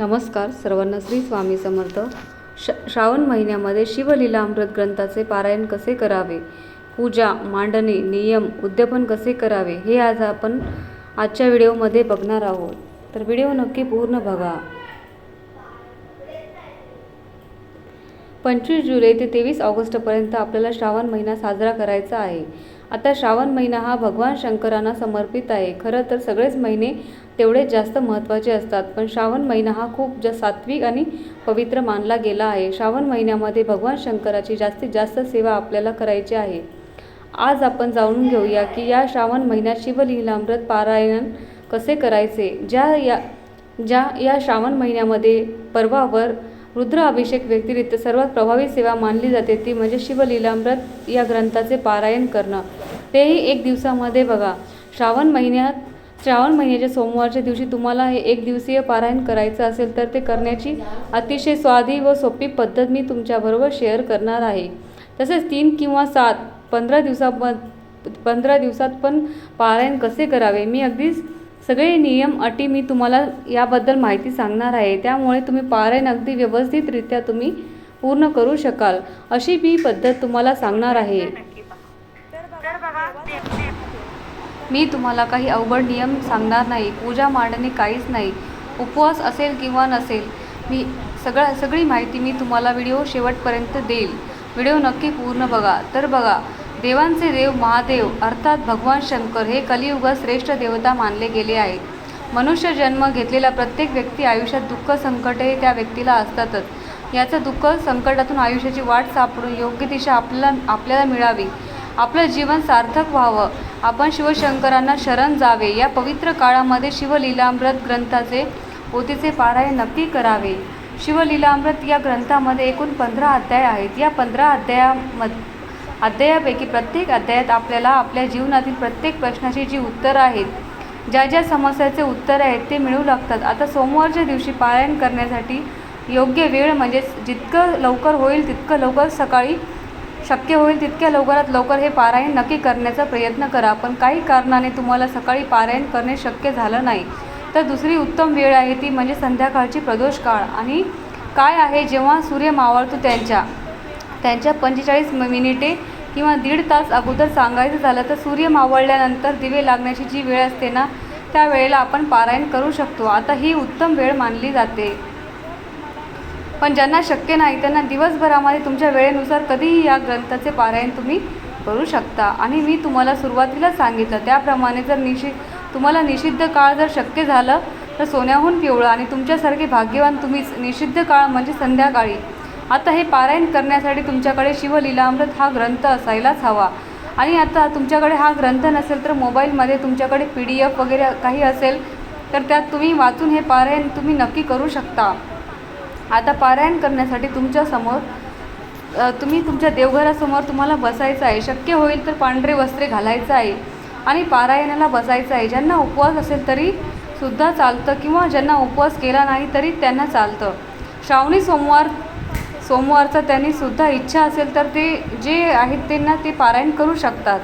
नमस्कार सर्वांना श्री स्वामी समर्थ. श श्रावण महिन्यामध्ये शिवलीलामृत ग्रंथाचे पारायण कसे करावे? पूजा मांडणी नियम उद्यापन कसे करावे? हे आज आपण आजच्या व्हिडिओमध्ये बघणार आहोत. तर व्हिडिओ नक्की पूर्ण बघा. पंचवीस जुलै ते तेवीस ऑगस्टपर्यंत आपल्याला श्रावण महिना साजरा करायचा आहे. आता श्रावण महिना हा भगवान शंकरांना समर्पित आहे. खरं तर सगळेच महिने तेवढेच जास्त महत्त्वाचे असतात. पण श्रावण महिना हा खूप जा सात्विक आणि पवित्र मानला गेला आहे. श्रावण महिन्यामध्ये भगवान शंकराची जास्तीत जास्त सेवा आपल्याला करायची आहे. आज आपण जाणून घेऊया की या श्रावण महिन्यात शिवलीलामृत पारायण कसे करायचे? ज्या या ज्या या श्रावण महिन्यामध्ये पर्वावर रुद्र अभिषेक व्यतिरिक्त सर्वात प्रभावी सेवा मानली जाते ती म्हणजे शिवलीलामृत या ग्रंथाचे पारायण करणं. तेही एक दिवसामध्ये बघा. श्रावण महिन्यात श्रावण महिन्याच्या सोमवारच्या दिवशी तुम्हाला हे एक दिवसीय पारायण करायचं असेल तर ते करण्याची अतिशय स्वादी व सोपी पद्धत मी तुमच्याबरोबर शेअर करणार आहे. तसेच तीन किंवा सात पंधरा दिवसाम पंधरा दिवसात पण पारायण कसे करावे मी अगदीच सगळे नियम अटी मी तुम्हाला याबद्दल माहिती सांगणार आहे. त्यामुळे तुम्ही पारायण अगदी व्यवस्थितरित्या तुम्ही पूर्ण करू शकाल अशी मी पद्धत तुम्हाला सांगणार आहे. मी तुम्हाला काही अवघड नियम सांगणार नाही पूजा मांडणे काहीच नाही उपवास असेल किंवा नसेल मी सगळ्या सगळी माहिती मी तुम्हाला व्हिडिओ शेवटपर्यंत देईल. व्हिडिओ नक्की पूर्ण बघा. तर बघा देवांचे देव महादेव अर्थात भगवान शंकर हे कलियुगात श्रेष्ठ देवता मानले गेले आहेत. मनुष्य जन्म घेतलेला प्रत्येक व्यक्ती आयुष्यात दुःख संकटे त्या व्यक्तीला असतातच. याचं दुःख संकटातून आयुष्याची वाट सापडून योग्य दिशा आपल्याला आपल्याला मिळावी. आपलं जीवन सार्थक व्हावं. आपण शिवशंकरांना शरण जावे. या पवित्र काळामध्ये शिवलीलामृत ग्रंथाचे पोतीचे पारायण नक्की करावे. शिवलीलामृत या ग्रंथामध्ये एकूण पंधरा अध्याय आहेत. या पंधरा अध्यायामध अध्यायापैकी प्रत्येक अध्यायात आपल्याला आपल्या जीवनातील प्रत्येक प्रश्नाची जी उत्तरं आहेत ज्या ज्या समस्याचे उत्तर आहेत ते मिळू लागतात. आता सोमवारच्या दिवशी पारायण करण्यासाठी योग्य वेळ म्हणजे जितकं लवकर होईल तितकं लवकर सकाळी शक्य होईल तितक्या लवकरात लवकर हे पारायण नक्की करण्याचा प्रयत्न करा. पण काही कारणाने तुम्हाला सकाळी पारायण करणे शक्य झालं नाही. तर दुसरी उत्तम वेळ आहे ती म्हणजे संध्याकाळची प्रदोष काळ. आणि काय आहे जेव्हा सूर्य मावळतो त्यांच्या त्यांच्या पंचेचाळीस मिनिटे किंवा दीड तास अगोदर सांगायचं झालं तर सूर्य मावळल्यानंतर दिवे लागण्याची जी वेळ असते ना त्या वेळेला आपण पारायण करू शकतो. आता ही उत्तम वेळ मानली जाते. पण ज्यांना शक्य नाही त्यांना दिवसभरामध्ये तुमच्या वेळेनुसार कधीही या ग्रंथाचे पारायण तुम्ही करू शकता. आणि मी तुम्हाला सुरुवातीला सांगितलं त्याप्रमाणे जर निषि तुम्हाला निषिद्ध काळ जर शक्य झालं तर सोन्याहून पिवळं आणि तुमच्यासारखे भाग्यवान तुम्ही निषिद्ध काळ म्हणजे संध्याकाळी. आता हे पारायण करण्यासाठी तुमच्याकडे शिवलीलामृत हा ग्रंथ असायलाच हवा. आणि आता तुमच्याकडे हा ग्रंथ नसेल तर मोबाईलमध्ये तुमच्याकडे पी डी एफ वगैरे काही असेल तर त्यात तुम्ही वाचून हे पारायण तुम्ही नक्की करू शकता. आता पारायण करण्यासाठी तुमच्यासमोर तुम्ही तुमच्या देवघरासमोर तुम्हाला बसायचं आहे. शक्य होईल तर पांढरे वस्त्रे घालायचं आहे आणि पारायणाला बसायचं आहे. ज्यांना उपवास असेल तरी सुद्धा चालतं किंवा ज्यांना उपवास केला नाही तरी त्यांना चालतं. श्रावणी सोमवार सोमवारचा त्यांनी सुद्धा इच्छा असेल तर ते जे आहेत त्यांना ते पारायण करू शकतात.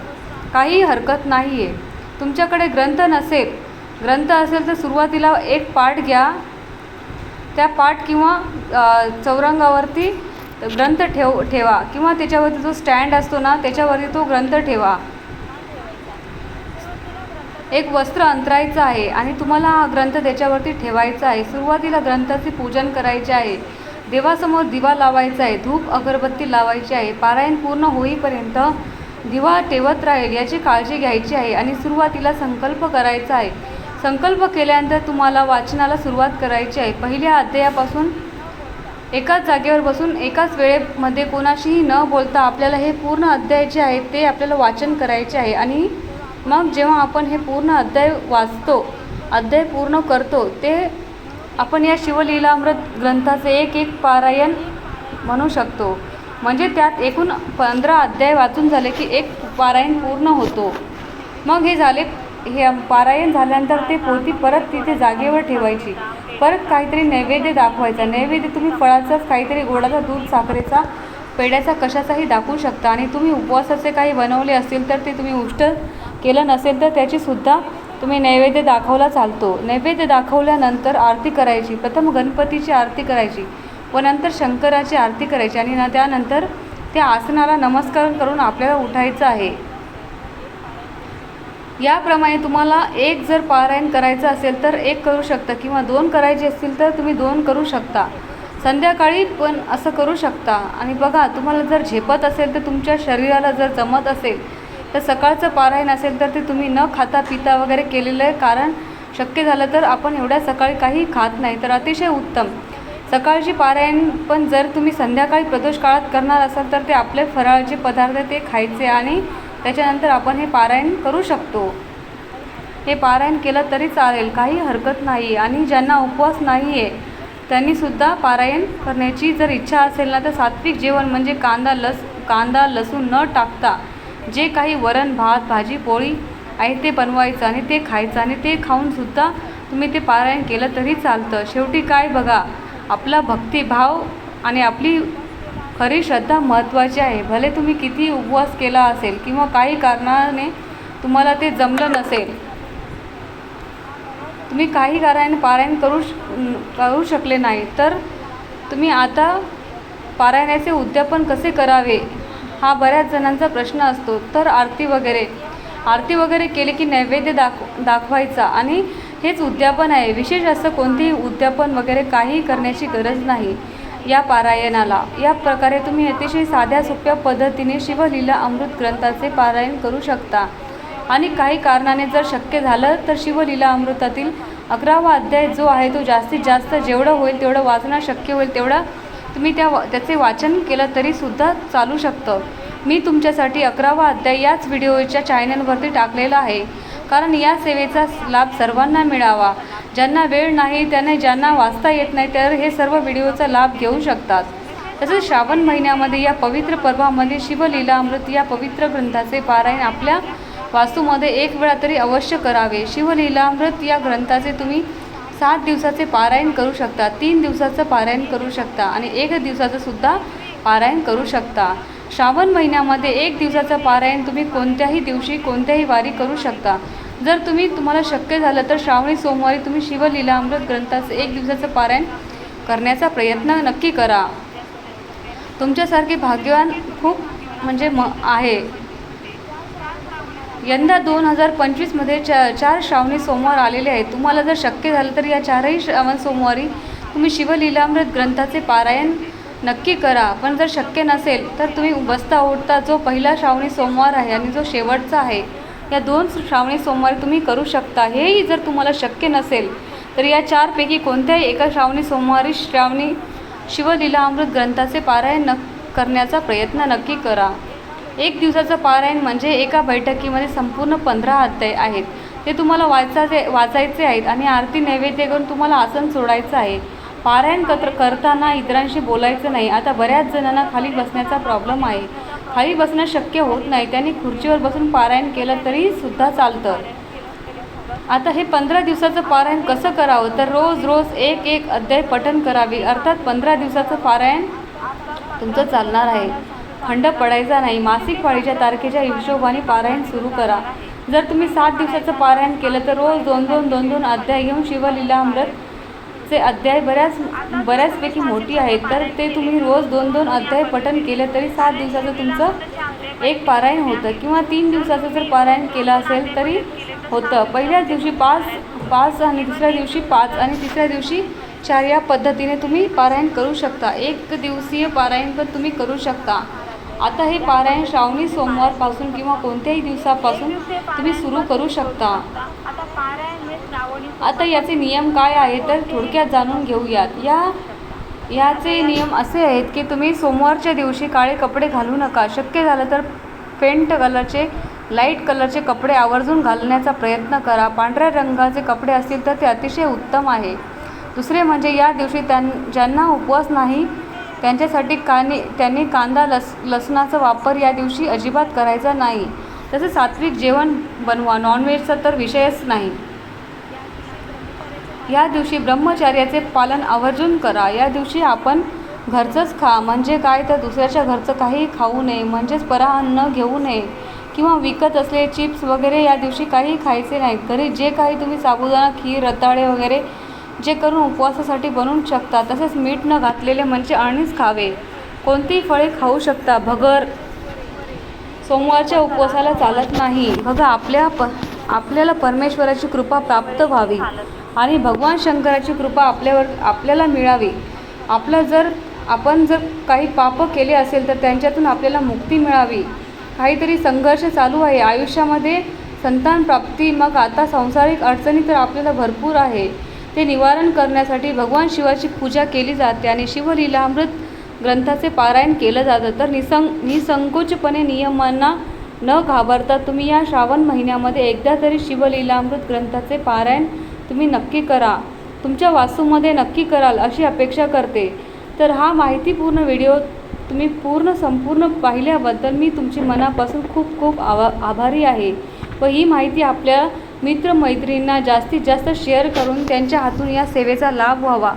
काही हरकत नाही आहे तुमच्याकडे ग्रंथ नसेल. ग्रंथ असेल तर सुरुवातीला एक पाठ घ्या. त्या पाठ किंवा चौरंगावरती ग्रंथ ठेव ठेवा किंवा त्याच्यावरती जो स्टँड असतो ना त्याच्यावरती तो ग्रंथ ठेवा. एक वस्त्र अंतरायचं आहे आणि तुम्हाला हा ग्रंथ त्याच्यावरती ठेवायचा आहे. सुरुवातीला ग्रंथाचे पूजन करायचे आहे. देवासमोर दिवा लावायचा आहे. धूप अगरबत्ती लावायची आहे. पारायण पूर्ण होईपर्यंत दिवा ठेवत राहील याची काळजी घ्यायची आहे आणि सुरुवातीला संकल्प करायचा आहे. संकल्प केल्यानंतर तुम्हाला वाचनाला सुरुवात करायची आहे. पहिल्या अध्यायापासून एकाच जागेवर बसून एकाच वेळेमध्ये कोणाशीही न बोलता आपल्याला हे पूर्ण अध्याय जे आहे ते आपल्याला वाचन करायचे आहे. आणि मग जेव्हा आपण हे पूर्ण अध्याय वाचतो अध्याय पूर्ण करतो ते आपण या शिवलीलामृत ग्रंथाचे एक एक पारायण म्हणू शकतो. म्हणजे त्यात एकूण पंधरा अध्याय वाचून झाले की एक पारायण पूर्ण होतो. मग हे झाले हे पारायण झाल्यानंतर ते पोती परत तिथे जागेवर ठेवायची. परत काहीतरी नैवेद्य दाखवायचा. नैवेद्य तुम्ही फळाचाच काहीतरी गोडाचा दूध साखरेचा पेढ्याचा कशाचाही दाखवू शकता आणि तुम्ही उपवासाचे काही बनवले असतील तर ते तुम्ही उष्ट केलं नसेल तर त्याचीसुद्धा तुम्ही नैवेद्य दाखवला चालतो. नैवेद्य दाखवल्यानंतर आरती करायची. प्रथम गणपतीची आरती करायची व नंतर शंकराची आरती करायची आणि न त्यानंतर त्या आसनाला नमस्कार करून आपल्याला उठायचं आहे. याप्रमाणे तुम्हाला एक जर पारायण करायचं असेल तर एक करू शकता किंवा दोन करायचे असतील तर तुम्ही दोन करू शकता. संध्याकाळी पण असं करू शकता. आणि बघा तुम्हाला जर झेपत असेल तर तुमच्या शरीराला जर जमत असेल तर सकाळचं पारायण असेल तर ते तुम्ही न खाता पिता वगैरे केलेलं आहे. कारण शक्य झालं तर आपण एवढ्या सकाळी काही खात नाही तर अतिशय उत्तम. सकाळची पारायण पण जर तुम्ही संध्याकाळी प्रदोष काळात करणार असाल तर ते आपले फराळचे पदार्थ ते खायचे आणि त्याच्यानंतर आपण हे पारायण करू शकतो. हे पारायण केलं तरी चालेल काही हरकत नाही आणि ज्यांना उपवास नाही आहे त्यांनीसुद्धा पारायण करण्याची जर इच्छा असेल ना तर सात्विक जेवण म्हणजे कांदा लस कांदा लसूण न टाकता जे काही वरण भात भाजी पोळी आहे ते बनवायचं आणि ते खायचं आणि ते खाऊनसुद्धा तुम्ही ते पारायण केलं तरी चालतं. शेवटी काय बघा आपला भक्तिभाव आणि आपली खरी श्रद्धा महत्त्वाची आहे. भले तुम्ही किती उपवास केला असेल किंवा काही कारणाने तुम्हाला ते जमलं नसेल तुम्ही काही कारण पारायण करू श करू शकले नाही तर तुम्ही आता पारायणाचे उद्यापन कसे करावे हा बऱ्याच जणांचा प्रश्न असतो. तर आरती वगैरे आरती वगैरे केले की नैवेद्य दाख दाखवायचा आणि हेच उद्यापन आहे. विशेष असं कोणतेही उद्यापन वगैरे काही करण्याची गरज नाही. या पारायणाला. या प्रकारे तुम्ही अतिशय साध्या सोप्या पद्धतीने शिवलीला अमृत ग्रंथाचे पारायण करू शकता. आणि काही कारणाने जर शक्य झालं तर शिवलीला अमृतातील अकरावा अध्याय जो आहे तो जास्तीत जास्त जेवढं होईल तेवढं वाचणं शक्य होईल तेवढं तुम्ही त्या वा त्याचे वाचन केलं तरीसुद्धा चालू शकतं. मी तुमच्यासाठी अकरावा अध्याय याच व्हिडिओच्या चॅनलवरती टाकलेला आहे. कारण या सेवेचा लाभ सर्वांना मिळावा. ज्यांना वेळ नाही त्यांना ज्यांना वाचता येत नाही तर हे सर्व व्हिडिओचा लाभ घेऊ शकतात. तसेच श्रावण महिन्यामध्ये या पवित्र पर्वामध्ये शिवलीला अमृत या पवित्र ग्रंथाचे पारायण आपल्या वास्तूमध्ये एक वेळा तरी अवश्य करावे. शिवलीलामृत या ग्रंथाचे तुम्ही सात दिवसाचे पारायण करू शकता तीन दिवसाचं पारायण करू शकता आणि एक दिवसाचं सुद्धा पारायण करू शकता. श्रावण महिन्यामध्ये एक दिवसाचं पारायण तुम्ही कोणत्याही दिवशी कोणत्याही वारी करू शकता. जर तुम्ही तुम्हाला शक्य झालं तर श्रावणी सोमवारी तुम्ही शिवलीलामृत ग्रंथाचं एक दिवसाचं पारायण करण्याचा प्रयत्न नक्की करा. तुमच्यासारखे भाग्यवान खूप म्हणजे म आहे. यंदा दोन हजार पंचवीसमध्ये चा चार श्रावणी सोमवार आलेले आहेत. तुम्हाला जर शक्य झालं तर या चारही श्रावण सोमवारी तुम्ही शिवलीलामृत ग्रंथाचे पारायण नक्की करा. पण जर शक्य नसेल तर तुम्ही बसता उठता जो पहिला श्रावणी सोमवार आहे आणि जो शेवटचा आहे या दोन श्रावणी सोमवारी तुम्ही करू शकता. हेही जर तुम्हाला शक्य नसेल तर या चारपैकी कोणत्याही एका श्रावणी सोमवारी श्रावणी शिवलीलामृत ग्रंथाचे पारायण न करण्याचा प्रयत्न नक्की करा. एक दिवसाचं पारायण म्हणजे एका बैठकीमध्ये संपूर्ण पंधरा अध्याय आहेत. ते तुम्हाला वाचायचे वाचायचे आहेत आणि आरती नैवेद्य करून तुम्हाला आसन सोडायचं आहे. पारायण कत्र करताना इतरांशी बोलायचं नाही. आता बऱ्याच जणांना खाली बसण्याचा प्रॉब्लेम आहे. खाली बसणं शक्य होत नाही. त्यांनी खुर्चीवर बसून पारायण केलं तरी सुद्धा चालतं. आता हे पंधरा दिवसाचं पारायण कसं करावं? तर रोज रोज एक एक अध्याय पठण करावे. अर्थात पंधरा दिवसाचं पारायण तुमचं चालणार आहे. खंड पडायचा नाही. मासिक पाळीच्या तारखेच्या हिशोबाने पारायण सुरू करा. जर तुम्ही सात दिवसाचं पारायण केलं तर रोज दोन दोन दोन दोन अध्याय घेऊन शिवलीला चे अध्याय बऱ्याच बऱ्याचपैकी मोठी आहेत. तर ते तुम्ही रोज दोन दोन अध्याय पठन केलं तरी सात दिवसाचं तुमचं एक पारायण होतं. किंवा तीन दिवसाचं जर पारायण केलं असेल तरी होतं. पहिल्याच दिवशी पाच पाच आणि दुसऱ्या दिवशी पाच आणि तिसऱ्या दिवशी चार या पद्धतीने तुम्ही पारायण करू शकता. एक दिवसीय पारायण पण तुम्ही करू शकता. आता हे पारायण श्रावणी सोमवारपासून किंवा कोणत्याही दिवसापासून तुम्ही सुरू करू शकता. आता याचे नियम काय आहे तर थोडक्यात जाणून घेऊयात. या याचे नियम असे आहेत की तुम्ही सोमवारच्या दिवशी काळे कपडे घालू नका. शक्य झालं तर फेंट कलरचे लाइट कलरचे कपडे आवर्जून घालण्याचा प्रयत्न करा. पांढऱ्या रंगाचे कपडे असतील तर ते अतिशय उत्तम आहे. दुसरे म्हणजे या दिवशी त्यां ज्यांना उपवास नाही त्यांच्यासाठी काने त्यांनी कांदा लस लसणाचा वापर या दिवशी अजिबात करायचा नाही. तसेच सात्विक जेवण बनवा. नॉनव्हेजचा तर विषयच नाही. या दिवशी ब्रह्मचर्याचे पालन आवर्जून करा. या दिवशी आपण घरचंच खा. म्हणजे काय? तर दुसऱ्याच्या घरचं काही खाऊ नये. म्हणजेच पराअन्न घेऊ नये. किंवा विकत असलेले चिप्स वगैरे या दिवशी काही खायचे नाहीत. घरी जे काही तुम्ही साबुदाणा खीर रताळे वगैरे जे करून उपवासासाठी बनवू शकता तसेच मीठ न घातलेले म्हणजे अळणीच खावे. कोणतीही फळे खाऊ शकता. भगर सोमवारच्या उपवासाला चालत नाही. बघा आपल्या प आपल्याला परमेश्वराची कृपा प्राप्त व्हावी. आणि भगवान शंकराची कृपा आपल्यावर आपल्याला मिळावी. आपलं जर आपण जर काही पाप केले असेल तर त्यांच्यातून आपल्याला मुक्ती मिळावी. काहीतरी संघर्ष चालू आहे. आयुष्यामध्ये संतान प्राप्ती मग आता सांसारिक अडचणी तर आपल्याला भरपूर आहे. ते निवारण करण्यासाठी भगवान शिवाची पूजा केली जाते आणि शिवलीलामृत ग्रंथाचे पारायण केलं जातं. तर निसं निसंकोचपणे नियमांना न घाबरता तुम्ही या श्रावण महिन्यामध्ये एकदा तरी शिवलीलामृत ग्रंथाचे पारायण तुम्ही नक्की करा. तुमच्या वास्तूमध्ये नक्की कराल अशी अपेक्षा करते. तर हा माहितीपूर्ण व्हिडिओ तुम्ही पूर्ण संपूर्ण पाहिल्याबद्दल मी तुमची मनापासून खूप खूप आवा आभारी आहे. व ही माहिती आपल्या मित्रमैत्रिणींना जास्तीत जास्त शेअर करून त्यांच्या हातून या सेवेचा लाभ व्हावा.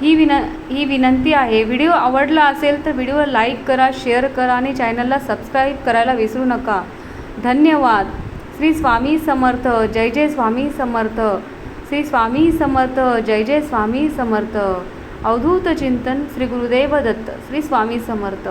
ही विन ही विनंती आहे. व्हिडिओ आवडला असेल तर व्हिडिओला लाईक करा शेअर करा आणि चॅनलला सबस्क्राईब करायला विसरू नका. धन्यवाद. श्री स्वामी समर्थ. जय जय स्वामी समर्थ. श्री स्वामी समर्थ जय जय स्वामी समर्थ अवधूत चिंतन श्री गुरुदेव दत्त श्री स्वामी समर्थ